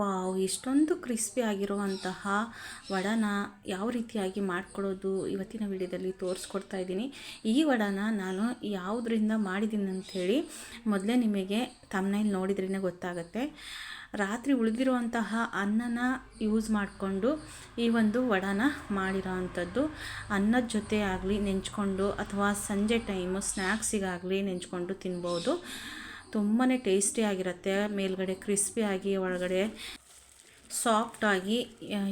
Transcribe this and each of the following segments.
Wow, ಎಷ್ಟೊಂದು crispy ಆಗಿರುವಂತಹ ವಡನ ಯಾವ ರೀತಿಯಾಗಿ ಮಾಡ್ಕೊಳ್ಳೋದು ಇವತ್ತಿನ ವಿಡಿಯೋದಲ್ಲಿ ತೋರಿಸ್ಕೊಡ್ತಾ ಇದ್ದೀನಿ. ಈ ವಡನ ನಾನು ಯಾವುದರಿಂದ ಮಾಡಿದ್ದೀನಿ ಅಂಥೇಳಿ ಮೊದಲೇ ನಿಮಗೆ ತಮ್ಮನೇಲಿ ನೋಡಿದ್ರೇ ಗೊತ್ತಾಗುತ್ತೆ. ರಾತ್ರಿ ಉಳಿದಿರುವಂತಹ ಅನ್ನನ ಯೂಸ್ ಮಾಡಿಕೊಂಡು ಈ ಒಂದು ವಡನ ಮಾಡಿರೋ ಅಂಥದ್ದು ಅನ್ನದ ಜೊತೆ ಆಗಲಿ ನೆಂಚ್ಕೊಂಡು ಅಥವಾ ಸಂಜೆ ಟೈಮು ಸ್ನ್ಯಾಕ್ಸಿಗಾಗಲಿ ನೆಂಚ್ಕೊಂಡು ತಿನ್ಬೋದು. ತುಂಬಾ ಟೇಸ್ಟಿಯಾಗಿರುತ್ತೆ ಮೇಲ್ಗಡೆ ಕ್ರಿಸ್ಪಿಯಾಗಿ ಒಳಗಡೆ ಸಾಫ್ಟಾಗಿ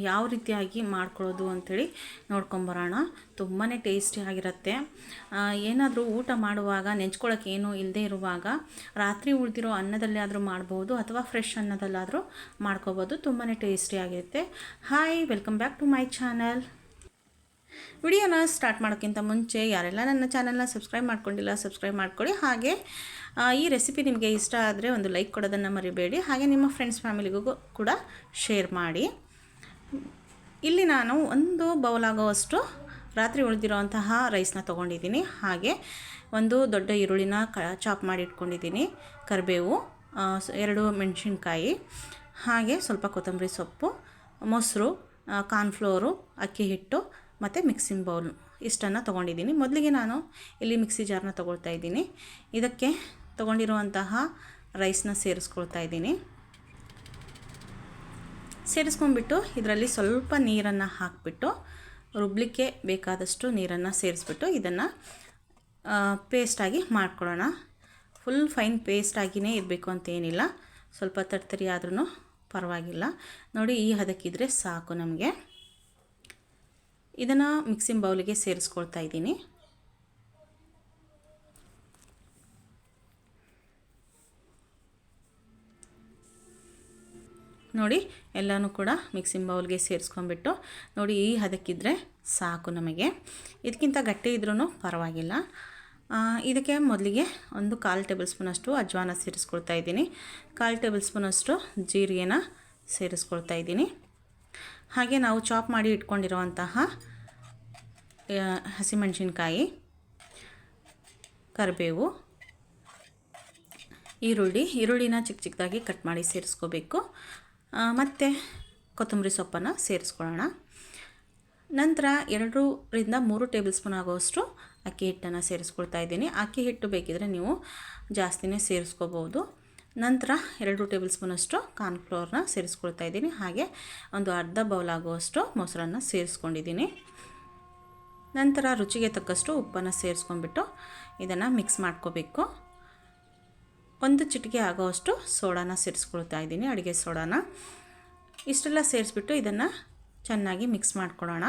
ಯಾವ ರೀತಿಯಾಗಿ ಮಾಡ್ಕೊಳ್ಳೋದು ಅಂಥೇಳಿ ನೋಡ್ಕೊಂಬರೋಣ. ತುಂಬಾ ಟೇಸ್ಟಿಯಾಗಿರುತ್ತೆ ಏನಾದರೂ ಊಟ ಮಾಡುವಾಗ ನೆಂಚ್ಕೊಳ್ಳೋಕೆ ಏನೂ ಇಲ್ಲದೆ ಇರುವಾಗ, ರಾತ್ರಿ ಉಳಿದಿರೋ ಅನ್ನದಲ್ಲಿ ಆದರೂ ಮಾಡ್ಬೋದು, ಅಥವಾ ಫ್ರೆಶ್ ಅನ್ನದಲ್ಲಾದರೂ ಮಾಡ್ಕೋಬೋದು. ತುಂಬಾ ಟೇಸ್ಟಿಯಾಗಿರುತ್ತೆ hi welcome back to my channel ವಿಡಿಯೋನ ಸ್ಟಾರ್ಟ್ ಮಾಡೋಕ್ಕಿಂತ ಮುಂಚೆ ಯಾರೆಲ್ಲ ನನ್ನ ಚಾನಲ್ನ ಸಬ್ಸ್ಕ್ರೈಬ್ ಮಾಡ್ಕೊಂಡಿಲ್ಲ, ಸಬ್ಸ್ಕ್ರೈಬ್ ಮಾಡ್ಕೊಳ್ಳಿ. ಹಾಗೆ ಈ ರೆಸಿಪಿ ನಿಮಗೆ ಇಷ್ಟ ಆದರೆ ಒಂದು ಲೈಕ್ ಕೊಡೋದನ್ನು ಮರಿಬೇಡಿ. ಹಾಗೆ ನಿಮ್ಮ ಫ್ರೆಂಡ್ಸ್ ಫ್ಯಾಮಿಲಿಗೂ ಕೂಡ ಶೇರ್ ಮಾಡಿ. ಇಲ್ಲಿ ನಾನು ಒಂದು ಬೌಲ್ ಆಗೋವಷ್ಟು ರಾತ್ರಿ ಉಳಿದಿರುವಂತಹ ರೈಸ್ನ ತೊಗೊಂಡಿದ್ದೀನಿ. ಹಾಗೆ, ಒಂದು ದೊಡ್ಡ ಈರುಳ್ಳಿನ ಕ ಚಾಪ್ ಮಾಡಿ ಇಟ್ಕೊಂಡಿದ್ದೀನಿ. ಕರಿಬೇವು ಎರಡು ಮೆಣಸಿನ್ಕಾಯಿ, ಹಾಗೆ ಸ್ವಲ್ಪ ಕೊತ್ತಂಬರಿ ಸೊಪ್ಪು, ಮೊಸರು ಕಾರ್ನ್ಫ್ಲೋರು ಅಕ್ಕಿ ಹಿಟ್ಟು ಮತ್ತು ಮಿಕ್ಸಿಂಗ್ ಬೌಲ್ ಇಷ್ಟನ್ನು ತೊಗೊಂಡಿದ್ದೀನಿ. ಮೊದಲಿಗೆ ನಾನು ಇಲ್ಲಿ ಮಿಕ್ಸಿ ಜಾರ್ನ ತೊಗೊಳ್ತಾ ಇದ್ದೀನಿ. ಇದಕ್ಕೆ ತೊಗೊಂಡಿರುವಂತಹ ರೈಸ್ನ ಸೇರಿಸ್ಕೊಳ್ತಾ ಇದ್ದೀನಿ. ಸೇರಿಸ್ಕೊಂಡ್ಬಿಟ್ಟು ಇದರಲ್ಲಿ ಸ್ವಲ್ಪ ನೀರನ್ನು ಹಾಕಿಬಿಟ್ಟು ರುಬ್ಲಿಕ್ಕೆ ಬೇಕಾದಷ್ಟು ನೀರನ್ನು ಸೇರಿಸ್ಬಿಟ್ಟು ಇದನ್ನು ಪೇಸ್ಟಾಗಿ ಮಾಡ್ಕೊಳ್ಳೋಣ. ಫುಲ್ ಫೈನ್ ಪೇಸ್ಟಾಗಿಯೇ ಇರಬೇಕು ಅಂತ ಏನಿಲ್ಲ. ಸ್ವಲ್ಪ ತರ್ತರಿ ಆದ್ರೂ ಪರವಾಗಿಲ್ಲ. ನೋಡಿ ಈ ಹದಕ್ಕಿದ್ರೆ ಸಾಕು ನಮಗೆ. ಇದನ್ನು ಮಿಕ್ಸಿಂಗ್ ಬೌಲಿಗೆ ಸೇರಿಸ್ಕೊಳ್ತಾ ಇದ್ದೀನಿ. ನೋಡಿ, ಎಲ್ಲನೂ ಕೂಡ ಮಿಕ್ಸಿಂಗ್ ಬೌಲ್ಗೆ ಸೇರಿಸ್ಕೊಂಡ್ಬಿಟ್ಟು, ನೋಡಿ ಈ ಹದಕ್ಕಿದ್ರೆ ಸಾಕು ನಮಗೆ. ಇದಕ್ಕಿಂತ ಗಟ್ಟಿ ಇದ್ರೂ ಪರವಾಗಿಲ್ಲ. ಇದಕ್ಕೆ ಮೊದಲಿಗೆ ಒಂದು ಕಾಲು ಟೇಬಲ್ ಸ್ಪೂನಷ್ಟು ಅಜ್ವಾನ ಸೇರಿಸ್ಕೊಳ್ತಾ ಇದ್ದೀನಿ. ಕಾಲು ಟೇಬಲ್ ಸ್ಪೂನಷ್ಟು ಜೀರಿಗೆನ ಸೇರಿಸ್ಕೊಳ್ತಾ ಇದ್ದೀನಿ. ಹಾಗೆ ನಾವು ಚಾಪ್ ಮಾಡಿ ಇಟ್ಕೊಂಡಿರುವಂತಹ ಹಸಿಮೆಣಸಿನ್ಕಾಯಿ, ಕರಿಬೇವು, ಈರುಳ್ಳಿ, ಈರುಳ್ಳಿನ ಚಿಕ್ಕ ಚಿಕ್ಕದಾಗಿ ಕಟ್ ಮಾಡಿ ಸೇರಿಸ್ಕೋಬೇಕು. ಮತ್ತು ಕೊತ್ತಂಬರಿ ಸೊಪ್ಪನ್ನು ಸೇರಿಸ್ಕೊಳ್ಳೋಣ. ನಂತರ ಎರಡರಿಂದ ಮೂರು ಟೇಬಲ್ ಸ್ಪೂನ್ ಆಗೋಷ್ಟು ಅಕ್ಕಿ ಹಿಟ್ಟನ್ನು ಸೇರಿಸ್ಕೊಳ್ತಾ ಇದ್ದೀನಿ. ಅಕ್ಕಿ ಹಿಟ್ಟು ಬೇಕಿದ್ರೆ ನೀವು ಜಾಸ್ತಿನೇ ಸೇರಿಸ್ಕೋಬೋದು. ನಂತರ ಎರಡು ಟೇಬಲ್ ಸ್ಪೂನಷ್ಟು ಕಾರ್ನ್ಫ್ಲೋರ್ನ ಸೇರಿಸ್ಕೊಳ್ತಾ ಇದ್ದೀನಿ. ಹಾಗೆ ಒಂದು ಅರ್ಧ ಬೌಲ್ ಆಗುವಷ್ಟು ಮೊಸರನ್ನು ಸೇರಿಸ್ಕೊಂಡಿದ್ದೀನಿ. ನಂತರ ರುಚಿಗೆ ತಕ್ಕಷ್ಟು ಉಪ್ಪನ್ನು ಸೇರಿಸ್ಕೊಂಡ್ಬಿಟ್ಟು ಇದನ್ನು ಮಿಕ್ಸ್ ಮಾಡ್ಕೋಬೇಕು. ಒಂದು ಚಿಟಿಕೆ ಆಗೋವಷ್ಟು ಸೋಡಾನ ಸೇರಿಸ್ಕೊಳ್ತಾ ಇದ್ದೀನಿ, ಅಡುಗೆ ಸೋಡಾನ. ಇಷ್ಟೆಲ್ಲ ಸೇರಿಸ್ಬಿಟ್ಟು ಇದನ್ನು ಚೆನ್ನಾಗಿ ಮಿಕ್ಸ್ ಮಾಡ್ಕೊಳ್ಳೋಣ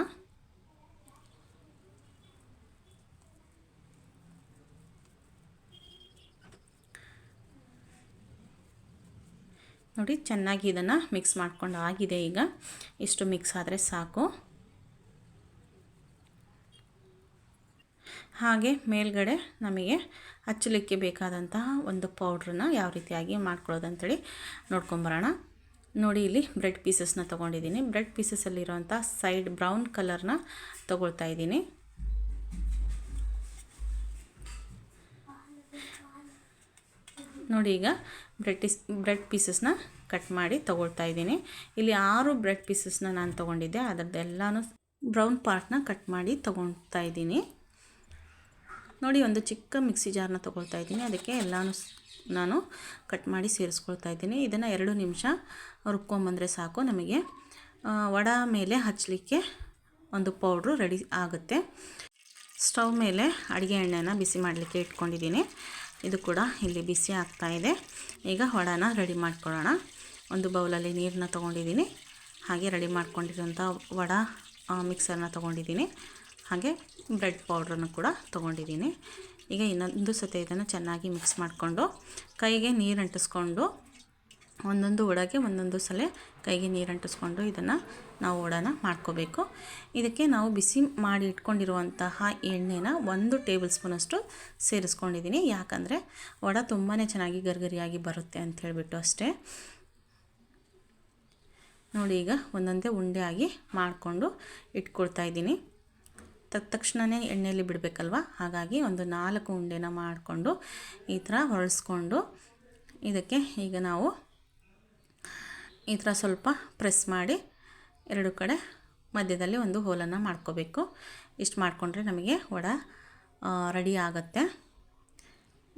ನೋಡಿ, ಚೆನ್ನಾಗಿ ಇದನ್ನು ಮಿಕ್ಸ್ ಮಾಡ್ಕೊಂಡು ಆಗಿದೆ ಈಗ. ಇಷ್ಟು ಮಿಕ್ಸ್ ಆದರೆ ಸಾಕು. ಹಾಗೆ ಮೇಲ್ಗಡೆ ನಮಗೆ ಹಚ್ಚಲಿಕ್ಕೆ ಬೇಕಾದಂತಹ ಒಂದು ಪೌಡ್ರನ್ನ ಯಾವ ರೀತಿಯಾಗಿ ಮಾಡ್ಕೊಳ್ಳೋದು ಅಂಥೇಳಿ ನೋಡ್ಕೊಂಬರೋಣ. ನೋಡಿ, ಇಲ್ಲಿ ಬ್ರೆಡ್ ಪೀಸಸ್ನ ತೊಗೊಂಡಿದ್ದೀನಿ. ಬ್ರೆಡ್ ಪೀಸಸಲ್ಲಿರೋಂಥ ಸೈಡ್ ಬ್ರೌನ್ ಕಲರ್ನ ತೊಗೊಳ್ತಾ ಇದ್ದೀನಿ. ನೋಡಿ, ಈಗ ಬ್ರೆಡ್ ಪೀಸ್ ಬ್ರೆಡ್ ಪೀಸಸ್ನ ಕಟ್ ಮಾಡಿ ತೊಗೊಳ್ತಾ ಇದ್ದೀನಿ. ಇಲ್ಲಿ ಆರು ಬ್ರೆಡ್ ಪೀಸಸ್ನ ನಾನು ತೊಗೊಂಡಿದ್ದೆ. ಅದರದ್ದೆಲ್ಲನೂ ಬ್ರೌನ್ ಪಾರ್ಟ್ನ ಕಟ್ ಮಾಡಿ ತೊಗೊಳ್ತಾ ಇದ್ದೀನಿ. ನೋಡಿ, ಒಂದು ಚಿಕ್ಕ ಮಿಕ್ಸಿ ಜಾರ್ನ ತೊಗೊಳ್ತಾ ಇದ್ದೀನಿ. ಅದಕ್ಕೆ ಎಲ್ಲನೂ ನಾನು ಕಟ್ ಮಾಡಿ ಸೇರಿಸ್ಕೊಳ್ತಾ ಇದ್ದೀನಿ. ಇದನ್ನು ಎರಡು ನಿಮಿಷ ರುಬ್ಕೊಂಬಂದರೆ ಸಾಕು ನಮಗೆ. ವಡ ಮೇಲೆ ಹಚ್ಚಲಿಕ್ಕೆ ಒಂದು ಪೌಡ್ರು ರೆಡಿ ಆಗುತ್ತೆ. ಸ್ಟವ್ ಮೇಲೆ ಅಡುಗೆ ಎಣ್ಣೆನ ಬಿಸಿ ಮಾಡಲಿಕ್ಕೆ ಇಟ್ಕೊಂಡಿದ್ದೀನಿ. ಇದು ಕೂಡ ಇಲ್ಲಿ ಬಿಸಿ ಆಗ್ತಾ ಇದೆ. ಈಗ ವಡಾನ ರೆಡಿ ಮಾಡ್ಕೊಳ್ಳೋಣ. ಒಂದು ಬೌಲಲ್ಲಿ ನೀರನ್ನ ತೊಗೊಂಡಿದ್ದೀನಿ. ಹಾಗೆ ರೆಡಿ ಮಾಡ್ಕೊಂಡಿರೋಂಥ ವಡ ಮಿಕ್ಸರ್ನ ತೊಗೊಂಡಿದ್ದೀನಿ. ಹಾಗೆ ಬ್ರೆಡ್ ಪೌಡ್ರನ್ನು ಕೂಡ ತೊಗೊಂಡಿದ್ದೀನಿ. ಈಗ ಇನ್ನೊಂದು ಸತಿ ಇದನ್ನು ಚೆನ್ನಾಗಿ ಮಿಕ್ಸ್ ಮಾಡಿಕೊಂಡು ಕೈಗೆ ನೀರು ಅಂಟಿಸ್ಕೊಂಡು ಒಂದೊಂದು ವಡೆಗೆ ಒಂದೊಂದು ಸಲ ಕೈಗೆ ನೀರು ಅಂಟಿಸ್ಕೊಂಡು ಇದನ್ನು ನಾವು ವಡಾನ ಮಾಡ್ಕೋಬೇಕು. ಇದಕ್ಕೆ ನಾವು ಬಿಸಿ ಮಾಡಿ ಇಟ್ಕೊಂಡಿರುವಂತಹ ಎಣ್ಣೆನ ಒಂದು ಟೇಬಲ್ ಸ್ಪೂನಷ್ಟು ಸೇರಿಸ್ಕೊಂಡಿದ್ದೀನಿ. ಯಾಕಂದರೆ ವಡ ತುಂಬಾ ಚೆನ್ನಾಗಿ ಗರ್ಗರಿಯಾಗಿ ಬರುತ್ತೆ ಅಂತ ಹೇಳಿಬಿಟ್ಟು ಅಷ್ಟೇ. ನೋಡಿ ಈಗ ಒಂದೊಂದೇ ಉಂಡೆ ಮಾಡಿಕೊಂಡು ಇಟ್ಕೊಳ್ತಾ ಇದ್ದೀನಿ. ತಕ್ಷಣವೇ ಎಣ್ಣೆಯಲ್ಲಿ ಬಿಡಬೇಕಲ್ವ? ಹಾಗಾಗಿ ಒಂದು ನಾಲ್ಕು ಉಂಡೆನ ಮಾಡಿಕೊಂಡು ಈ ಥರ ಹೊರಳಿಸ್ಕೊಂಡು ಇದಕ್ಕೆ ಈಗ ನಾವು ಈ ಥರ ಸ್ವಲ್ಪ ಪ್ರೆಸ್ ಮಾಡಿ ಎರಡು ಕಡೆ ಮಧ್ಯದಲ್ಲಿ ಒಂದು ಹೋಲನ್ನು ಮಾಡ್ಕೋಬೇಕು. ಇಷ್ಟು ಮಾಡಿಕೊಂಡ್ರೆ ನಮಗೆ ವಡ ರೆಡಿ ಆಗುತ್ತೆ.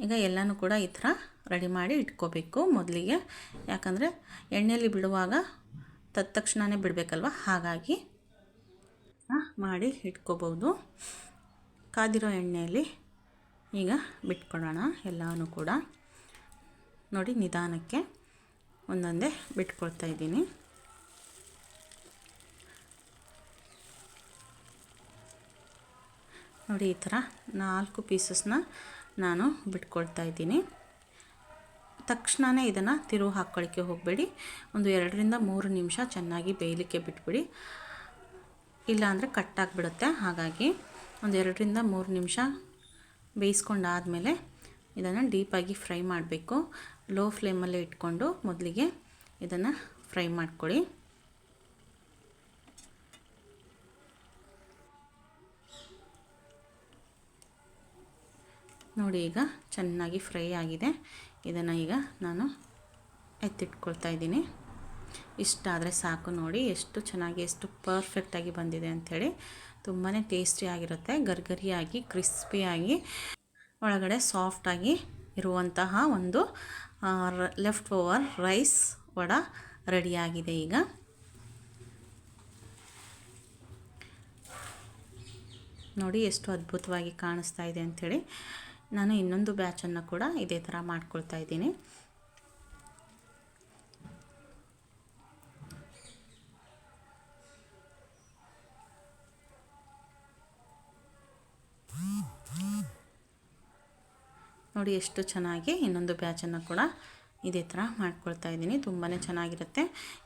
ಈಗ ಎಲ್ಲನೂ ಕೂಡ ಈ ಥರ ರೆಡಿ ಮಾಡಿ ಇಟ್ಕೋಬೇಕು ಮೊದಲಿಗೆ. ಯಾಕಂದರೆ ಎಣ್ಣೆಯಲ್ಲಿ ಬಿಡುವಾಗ ತಕ್ಷಣವೇ ಬಿಡಬೇಕಲ್ವ? ಹಾಗಾಗಿ ಮಾಡಿ ಇಟ್ಕೋಬೋದು ಕಾದಿರೋ ಎಣ್ಣೆಯಲ್ಲಿ ಈಗ ಬಿಟ್ಕೊಳ್ಳೋಣ ಎಲ್ಲನೂ ಕೂಡ. ನೋಡಿ ನಿಧಾನಕ್ಕೆ ಒಂದೊಂದೇ ಬಿಟ್ಕೊಳ್ತಾ ಇದ್ದೀನಿ. ನೋಡಿ, ಈ ಥರ ನಾಲ್ಕು ಪೀಸಸ್ನ ನಾನು ಬಿಟ್ಕೊಳ್ತಾ ಇದ್ದೀನಿ. ತಕ್ಷಣವೇ ಇದನ್ನು ತಿರುವು ಹಾಕ್ಕೊಳ್ಳಿಕ್ಕೆ ಹೋಗಬೇಡಿ. ಒಂದು ಎರಡರಿಂದ ಮೂರು ನಿಮಿಷ ಚೆನ್ನಾಗಿ ಬೇಯಲಿಕ್ಕೆ ಬಿಟ್ಬಿಡಿ. ಇಲ್ಲಾಂದರೆ ಕಟ್ಟಾಗಿಬಿಡುತ್ತೆ. ಹಾಗಾಗಿ ಒಂದು ಎರಡರಿಂದ ಮೂರು ನಿಮಿಷ ಬೇಯಿಸ್ಕೊಂಡಾದಮೇಲೆ ಇದನ್ನು ಡೀಪಾಗಿ ಫ್ರೈ ಮಾಡಬೇಕು. ಲೋ ಫ್ಲೇಮಲ್ಲೇ ಇಟ್ಕೊಂಡು ಮೊದಲಿಗೆ ಇದನ್ನು ಫ್ರೈ ಮಾಡ್ಕೊಳ್ಳಿ. ನೋಡಿ ಈಗ ಚೆನ್ನಾಗಿ ಫ್ರೈ ಆಗಿದೆ. ಇದನ್ನು ಈಗ ನಾನು ಎತ್ತಿಟ್ಕೊಳ್ತಾ ಇದ್ದೀನಿ. ಇಷ್ಟಾದರೆ ಸಾಕು ನೋಡಿ. ಎಷ್ಟು ಚೆನ್ನಾಗಿ, ಎಷ್ಟು ಪರ್ಫೆಕ್ಟಾಗಿ ಬಂದಿದೆ ಅಂಥೇಳಿ. ತುಂಬಾ ಟೇಸ್ಟಿಯಾಗಿರುತ್ತೆ ಗರ್ಗರಿಯಾಗಿ ಕ್ರಿಸ್ಪಿಯಾಗಿ ಒಳಗಡೆ ಸಾಫ್ಟಾಗಿ ಇರುವಂತಹ ಒಂದು ಲೆಫ್ಟ್ ಓವರ್ ರೈಸ್ ವಡ ರೆಡಿಯಾಗಿದೆ ಈಗ. ನೋಡಿ ಎಷ್ಟು ಅದ್ಭುತವಾಗಿ ಕಾಣಿಸ್ತಾ ಇದೆ ಅಂಥೇಳಿ. ನಾನು ಇನ್ನೊಂದು ಬ್ಯಾಚನ್ನು ಕೂಡ ಇದೇ ಥರ ಮಾಡ್ಕೊಳ್ತಾ ಇದ್ದೀನಿ. ನೋಡಿ ಎಷ್ಟು ಚೆನ್ನಾಗಿ ಇನ್ನೊಂದು ಬ್ಯಾಚನ್ನು ಕೂಡ ಇದೇ ಥರ ಮಾಡ್ಕೊಳ್ತಾ ಇದ್ದೀನಿ. ತುಂಬಾ ಚೆನ್ನಾಗಿರುತ್ತೆ.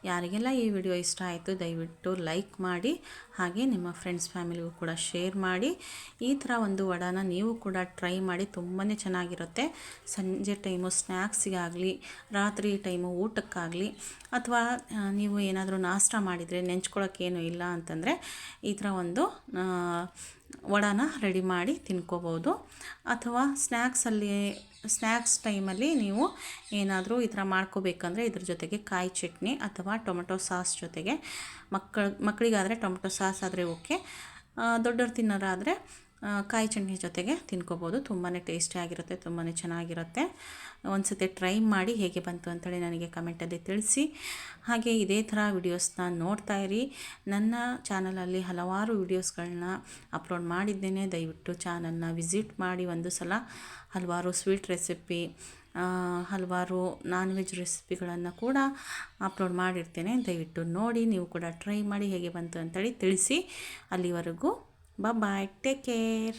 ಯಾರಿಗೆಲ್ಲ ಈ ವಿಡಿಯೋ ಇಷ್ಟ ಆಯಿತು, ದಯವಿಟ್ಟು ಲೈಕ್ ಮಾಡಿ, ಹಾಗೆ ನಿಮ್ಮ ಫ್ರೆಂಡ್ಸ್, ಫ್ಯಾಮಿಲಿಗೂ ಕೂಡ ಶೇರ್ ಮಾಡಿ. ಈ ಥರ ಒಂದು ವಡಾನ ನೀವು ಕೂಡ ಟ್ರೈ ಮಾಡಿ ತುಂಬಾ ಚೆನ್ನಾಗಿರುತ್ತೆ. ಸಂಜೆ ಟೈಮು ಸ್ನ್ಯಾಕ್ಸಿಗಾಗಲಿ ರಾತ್ರಿ ಟೈಮು ಊಟಕ್ಕಾಗಲಿ, ಅಥವಾ ನೀವು ಏನಾದರೂ ನಾಷ್ಟ ಮಾಡಿದರೆ ನೆಂಚ್ಕೊಳ್ಳೋಕ್ಕೇನು ಇಲ್ಲ ಅಂತಂದರೆ ಈ ಥರ ಒಂದು ವಡಾನ ರೆಡಿ ಮಾಡಿ ತಿನ್ಕೋಬೋದು. ಅಥವಾ ಸ್ನ್ಯಾಕ್ಸಲ್ಲಿ ಸ್ನ್ಯಾಕ್ಸ್ ಟೈಮಲ್ಲಿ ನೀವು ಏನಾದರೂ ಈ ಥರ ಮಾಡ್ಕೋಬೇಕಂದ್ರೆ ಇದ್ರ ಜೊತೆಗೆ ಕಾಯಿ ಚಟ್ನಿ ಅಥವಾ ಟೊಮೆಟೊ ಸಾಸ್ ಜೊತೆಗೆ. ಮಕ್ಕಳ, ಮಕ್ಕಳಿಗಾದರೆ ಟೊಮೆಟೊ ಸಾಸ್ ಆದರೆ ಓಕೆ ದೊಡ್ಡವ್ರು ತಿನ್ನೋರಾದರೆ ಕಾಯಿ ಚಟ್ನಿ ಜೊತೆಗೆ ತಿನ್ಕೋಬೋದು. ತುಂಬಾ ಟೇಸ್ಟಿಯಾಗಿರುತ್ತೆ ತುಂಬಾ ಚೆನ್ನಾಗಿರುತ್ತೆ. ಒಂದು ಸತಿ ಟ್ರೈ ಮಾಡಿ ಹೇಗೆ ಬಂತು ಅಂತೇಳಿ ನನಗೆ ಕಮೆಂಟಲ್ಲಿ ತಿಳಿಸಿ. ಹಾಗೆ ಇದೇ ಥರ ವಿಡಿಯೋಸ್ನ ನೋಡ್ತಾ ಇರಿ. ನನ್ನ ಚಾನಲಲ್ಲಿ ಹಲವಾರು ವೀಡಿಯೋಸ್ಗಳನ್ನ ಅಪ್ಲೋಡ್ ಮಾಡಿದ್ದೇನೆ. ದಯವಿಟ್ಟು ಚಾನಲ್ನ ವಿಸಿಟ್ ಮಾಡಿ ಒಂದು ಸಲ. ಹಲವಾರು ಸ್ವೀಟ್ ರೆಸಿಪಿ ಹಲವಾರು ನಾನ್ ವೆಜ್ ರೆಸಿಪಿಗಳನ್ನು ಕೂಡ ಅಪ್ಲೋಡ್ ಮಾಡಿರ್ತೇನೆ. ದಯವಿಟ್ಟು ನೋಡಿ, ನೀವು ಕೂಡ ಟ್ರೈ ಮಾಡಿ ಹೇಗೆ ಬಂತು ಅಂತೇಳಿ ತಿಳಿಸಿ. ಅಲ್ಲಿವರೆಗೂ Bye bye. Take care.